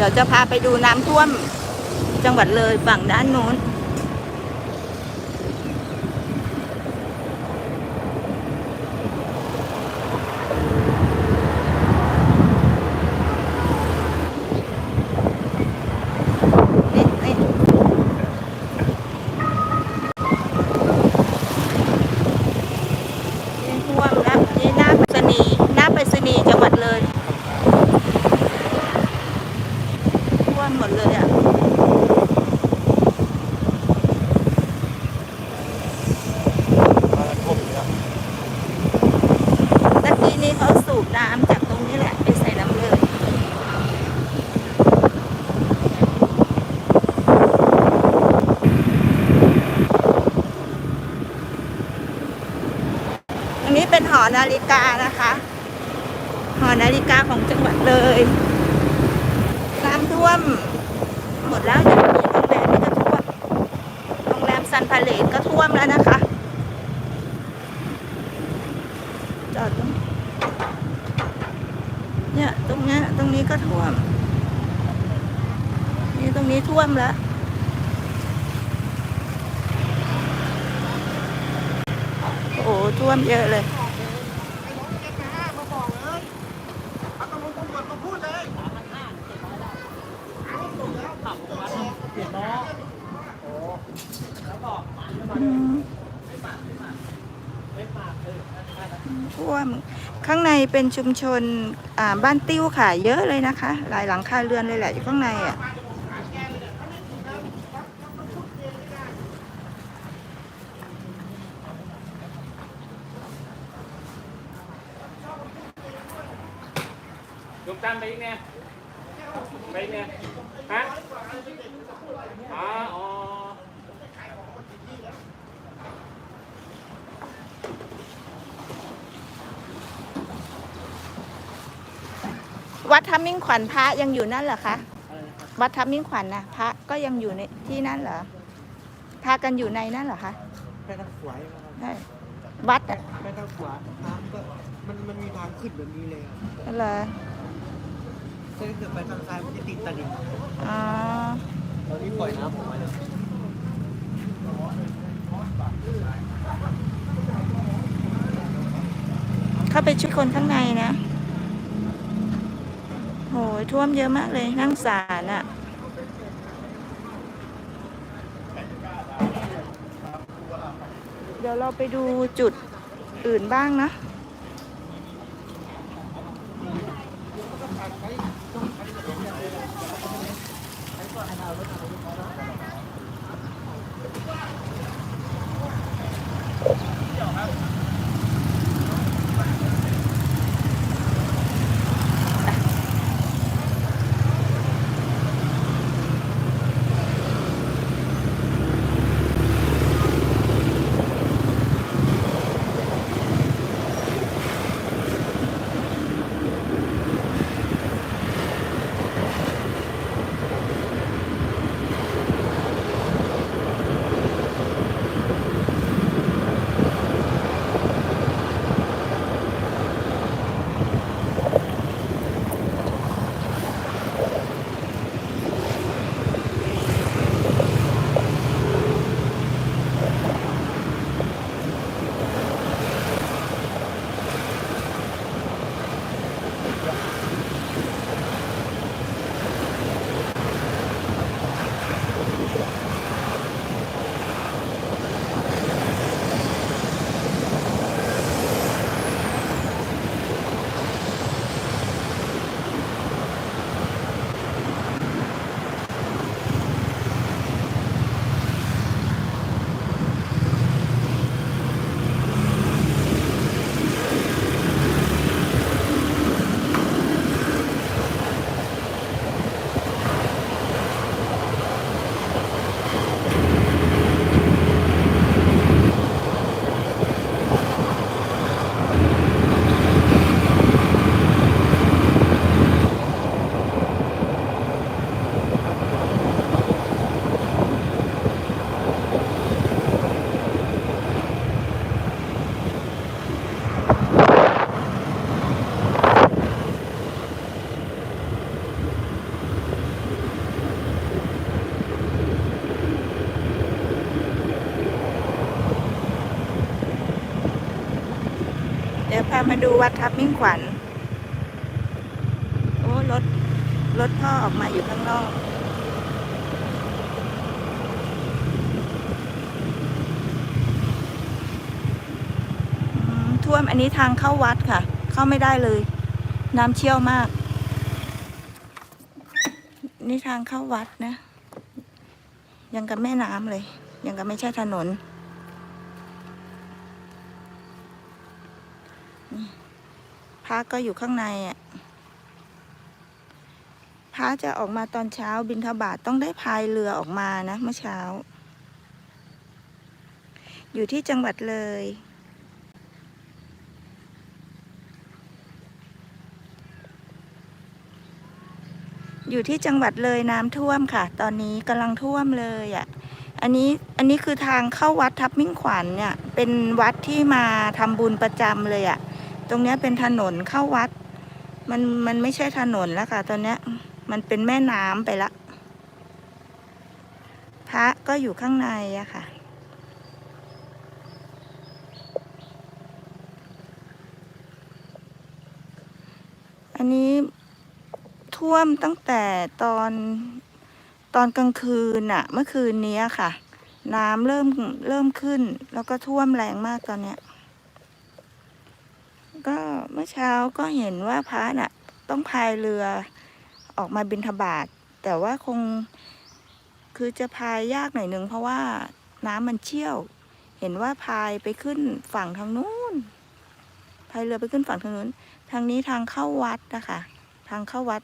เดี๋ยวจะพาไปดูน้ำท่วมจังหวัดเลยฝั่งด้านนู้นนี่นี่ท่วมแล้วนี่หน้าไปรษณีย์หน้าไปรษณีย์จังหวัดเลย ท่วมหมดเลยอะตะกี้นี้เขาสูบน้ำจากตรงนี้แหละ ไปใส่น้ำเลย อันนี้เป็นหอนาฬิกานะคะ หอนาฬิกาของจังหวัดเลย วม หมดแล้วอย่างโรงแรมนี่ก็ท่วม โรงแรมซันพาเลตก็ท่วมแล้วนะคะ จอดตรงเนี่ยตรงเนี้ยตรงนี้ก็ท่วม นี่ตรงนี้ท่วมแล้วโอ้โหท่วมเยอะเลย ท่วม ข้างในเป็นชุมชนบ้านติ้วค่ะเยอะเลยนะคะ หลายหลังคาเรือนเลยแหละอยู่ข้างในอะยกจานไปอีกเนี่ยไปอีกเนี่ยฮะอ๋อ วัดทับมิ่งขวัญพระยังอยู่นั่นเหรอคะ วัดทับมิ่งขวัญนะพระก็ยังอยู่ในที่นั่นเหรอ พากันอยู่ในนั่นเหรอคะไปทางขวานะครับใช่วัดอะไปทางขวาน้ำก็มันมันมีทางขึ้นแบบนี้เลยครับเหรอถ้าเกิดไปทางซ้ายมันจะติดตลิ่งอ๋อตอนนี้ปล่อยน้ำออกมาแล้วเข้าไปช่วยคนข้างในนะโห ยท่วมเยอะมากเลยนั่งสารอะ่ะเดี๋ยวเราไปดูจุดอื่นบ้างนะ มาดูวัดทับมิ่งขวัญ โอ้รถรถพ่อออกมาอยู่ข้างนอก ท่วมอันนี้ทางเข้าวัดค่ะ เข้าไม่ได้เลย น้ำเชี่ยวมาก นี่ทางเข้าวัดนะ ยังกับแม่น้ำเลย ยังกับไม่ใช่ถนน ระก็อยู่ข้างในอะพระจะออกมาตอนเช้าบินทบาทต้องได้พายเรือออกมานะเมื่อเช้า อยู่ที่จังหวัดเลย อยู่ที่จังหวัดเลยน้ำท่วมค่ะ ตอนนี้กำลังท่วมเลยอะอันนี้อันนี้คือทางเข้าวัดทับมิ่งขวัญเนี่ย เป็นวัดที่มาทำบุญประจำเลยอะ ตรงเนี้ยเป็นถนนเข้าวัด มันมันไม่ใช่ถนนแล้วค่ะ ตอนเนี้ย มันเป็นแม่น้ำไปละ พระก็อยู่ข้างในอะค่ะอันนี้ท่วมตั้งแต่ตอนตอนกลางคืนน่ะเมื่อคืนนี้ค่ะ น้ำเริ่มเริ่มขึ้น แล้วก็ท่วมแรงมากตอนเนี้ย ก็เมื่อเช้าก็เห็นว่าพระน่ะ ต้องพายเรือออกมาบินทบาท แต่ว่าคงคือจะพายยากหน่อยหนึ่งเพราะว่าน้ำมันเชี่ยว เห็นว่าพายไปขึ้นฝั่งทางนู้นพายเรือไปขึ้นฝั่งทางนู้น ทางนี้ทางเข้าวัดนะคะ ทางเข้าวัด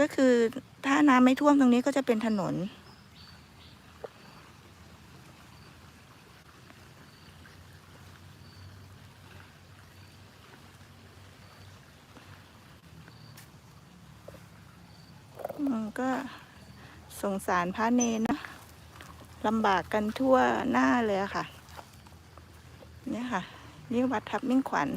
ก็คือถ้าน้ำไม่ท่วมตรงนี้ก็จะเป็นถนน ก็สงสารพระเนรนะลำบากกันทั่วหน้าเลยอะค่ะ เนี่ยค่ะ นี่วัดทับมิ่งขวัญ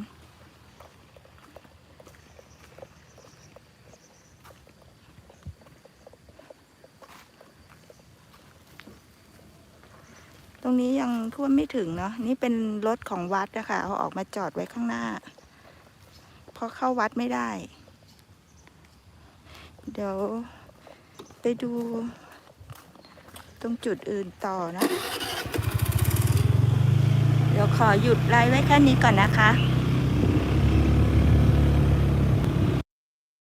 ตรงนี้ยังท่วมไม่ถึงเนาะนี่เป็นรถของวัดนะคะเอาออกมาจอดไว้ข้างหน้า เพราะเข้าวัดไม่ได้ เดี๋ยวไปดู ตรงจุดอื่นต่อนะ เดี๋ยวขอหยุดไลฟ์ไว้แค่นี้ก่อนนะคะ